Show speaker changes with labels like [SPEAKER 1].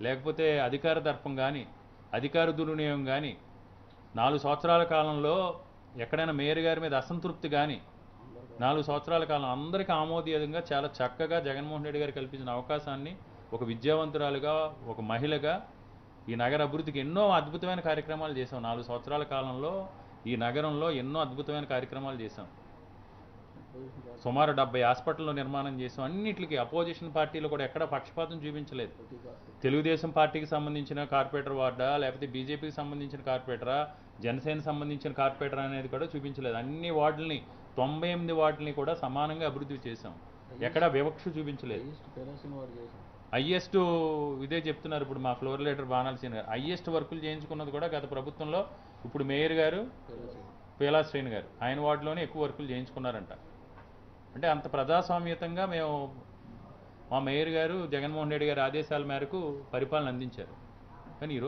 [SPEAKER 1] లేకపోతే అధికార దర్పం కానీ అధికార దుర్వినియోగం కానీ నాలుగు సంవత్సరాల కాలంలో ఎక్కడైనా మేయర్ గారి మీద అసంతృప్తి కానీ నాలుగు సంవత్సరాల కాలం అందరికీ ఆమోదీయంగా చాలా చక్కగా జగన్మోహన్ రెడ్డి గారు కల్పించిన అవకాశాన్ని ఒక విద్యావంతురాలుగా ఒక మహిళగా ఈ నగర అభివృద్ధికి ఎన్నో అద్భుతమైన కార్యక్రమాలు చేసాం నాలుగు సంవత్సరాల కాలంలో ఈ నగరంలో ఎన్నో అద్భుతమైన కార్యక్రమాలు చేసాం సుమారు డెబ్బై హాస్పిటల్లో నిర్మాణం చేసాం అన్నిటికీ అపోజిషన్ పార్టీలు కూడా ఎక్కడ పక్షపాతం చూపించలేదు. తెలుగుదేశం పార్టీకి సంబంధించిన కార్పొరేటర్ వార్డా లేకపోతే బీజేపీకి సంబంధించిన కార్పొరేటరా జనసేన సంబంధించిన కార్పొరేటర్ అనేది కూడా చూపించలేదు. అన్ని వార్డుల్ని తొంభై ఎనిమిది వార్డుల్ని కూడా సమానంగా అభివృద్ధి చేశాం. ఎక్కడ వివక్ష చూపించలేదు. హయ్యెస్ట్ ఇదే చెప్తున్నారు ఇప్పుడు మా ఫ్లోర్ లీడర్ బాణాల సీన్ గారు. హయ్యెస్ట్ వర్కులు చేయించుకున్నది కూడా గత ప్రభుత్వంలో ఇప్పుడు మేయర్ గారు పేలా శ్రేణి గారు. ఆయన వార్డులోనే ఎక్కువ వర్కులు చేయించుకున్నారంట. అంటే అంత ప్రజాస్వామ్యతంగా మేము మా మేయర్ గారు జగన్మోహన్ రెడ్డి గారి ఆదేశాల మేరకు పరిపాలన అందించారు. కానీ ఈరోజు